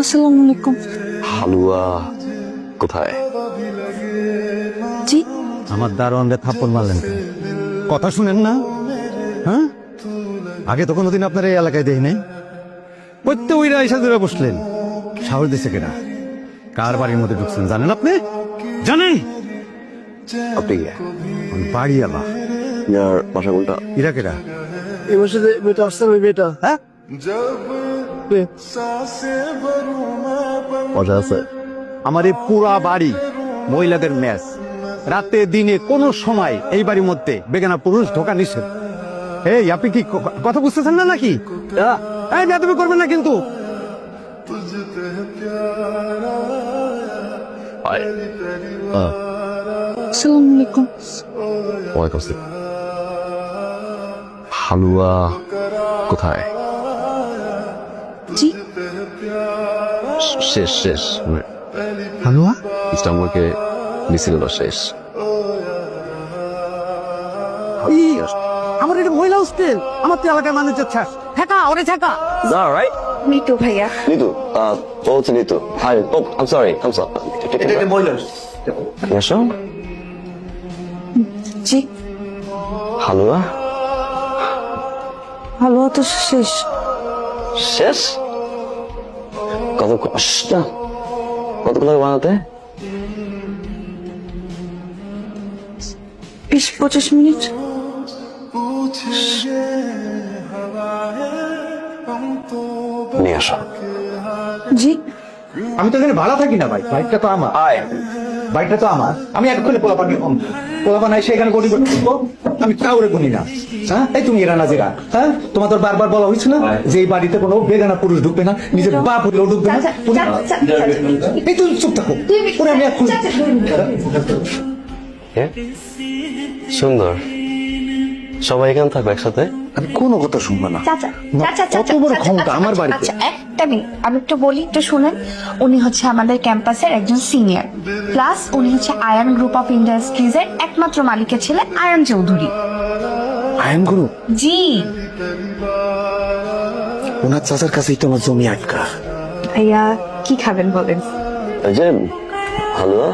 আসসালামু আলাইকুম হালুয়া কোথায়? জি। আমার দারোয়ানকে থাপ্পড় মারলেন। কথা শুনেন না? হ্যাঁ? আগে তো কোনোদিন আপনার এই এলাকায় দেখি নাই। প্রত্যেক ওইরা এসে ধরে বসলেন। সাহস দিছে কেনা কার বাড়ির মধ্যে ঢুকছেন জানেন আপনি? জানেন? আপনি বাড়ি আলা ইয়ার বাসা কোনটা? ইরাকেরা এই মাসে যে মেয়েটা আসছে ওই মেয়েটা? হ্যাঁ? মজা আছে। আমার এই পুরা বাড়ি মহিলাদের ম্যাচ। রাতে দিনে কোন সময় এই বাড়ির মধ্যে বেগানা পুরুষ ঢোকা নিষেধ। এই আপনি কি কথা বুঝতেছেন না নাকি? এই না তুমি করবেন না কিন্তু। হালুয়া কোথায়? জি। শেষ শেষ। হালুয়া? ইস্তাম্বুলকে মিছিল শেষ। আমার এটা মহিলা হোস্টেল। আমার তো এলাকার মানুষ যাচ্ছে ঠেকা ওরে ঠেকা। না রাইট মিতু ভাইয়া। নিতু? ও হচ্ছে নিতু। হাই ও আম সরি আম সরি এসো জি। হালুয়া হালুয়া তো শেষ। শেষ? কত কষ্ট কতগুলো বানাতে? বিশ পঁচিশ মিনিট। নিয়ে আসো। জি। আমি তো এখানে ভাড়া থাকি না ভাই। বাইকটা তো আমার। বাইকটা তো আমার। আমি এক্ষুনি পোলাপানি পোলাপান এসে এখানে গড়ি গড়ি আমি কাউরে গুনি না। হ্যাঁ? এই তুমি এরা নাজিরা হ্যাঁ? তোমার তো বারবার বলা হয়েছে না যে এই বাড়িতে কোনো বেগানা পুরুষ ঢুকবে না নিজের বাপ হইলেও ঢুকবে না। এই তুমি চুপ থাকো। ওরে আমি এক্ষুনি সুন্দর। সবাই এখানে থাকবে একসাথে। আমি কোনো কথা শুনব না। চাচা চাচা কত বড় ক্ষমতা আমার আচ্ছা, বাড়িতে? আচ্ছা একটা মিনিট আমি একটু বলি একটু শুনেন। উনি হচ্ছে আমাদের ক্যাম্পাসের একজন সিনিয়র প্লাস উনি হচ্ছে আয়ান গ্রুপ অফ ইন্ডাস্ট্রিজ এর একমাত্র মালিকের ছেলে আয়ান চৌধুরী আয়ন গুরু জি। ওনার চাচার কাছেই তো আমার জমি আটকা। ভাইয়া কি খাবেন বলেন? যে হালুয়া।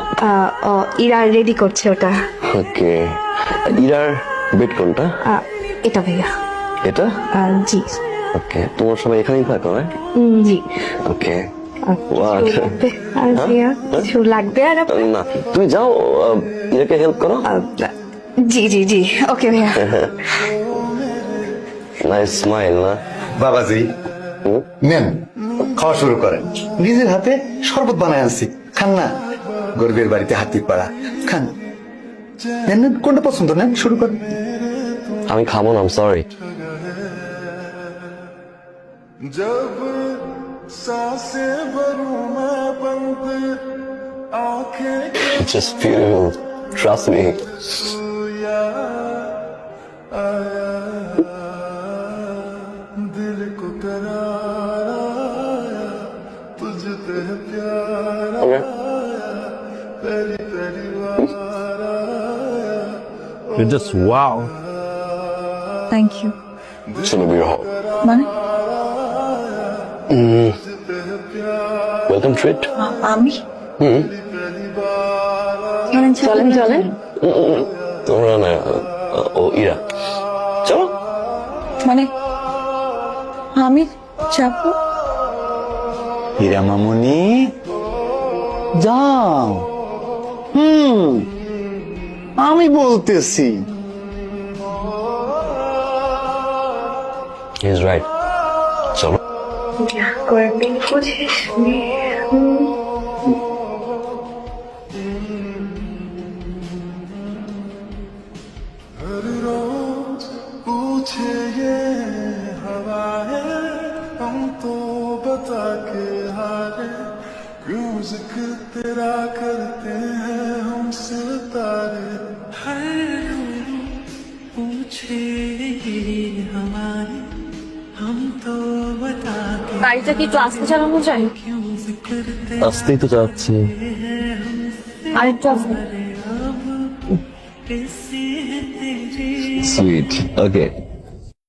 ইরা রেডি করছে ওটা। ওকে। ইরার বেড কোনটা? আহ, এটা ভাইয়া। এটা? জি। ওকে তোমার সবাই এখানেই থাকো হ্যাঁ? জি। ওকে। কিছু লাগবে? আর? না তুমি যাও আহ, হেল্প করো। জি জি জি। ওকে ভাইয়া। নাইস স্মাইল না? বাবাজি? নেন খাওয়া শুরু করেন। নিজের হাতে শরবত বানায় আনছি। খান না গরিবের বাড়িতে হাতির পাড়া। খান। নেন নেন কোনটা পছন্দ নেন শুরু করেন আমি খাবো না সরি जब सांसें भरूं मैं बंद आंखें জাস্ট বিউটিফুল ট্রাস্ট মি आया জাস্ট ওয়াও থ্যাংক ইউ চলো বিয়ে হও মানে ওয়েলকাম ট্রিট আ- আমি হুম চলেন চলেন চলেন তোমরা না ও ইরা চলো মানে আমি যাব হীরা মামুনি যাও হুম আমি বলতেছি হি ইজ রাইট চলো কয়েকদিন বুঝিস हर रोज पूछे ये हवाएं हम तो बता के हारे क्यों जिक्र तेरा करते हैं हम सितारे গাড়িটা কি একটু আস্তে চালানো যায়? আসতেই তো যাচ্ছে। আর একটু আস্তে সুইট ওকে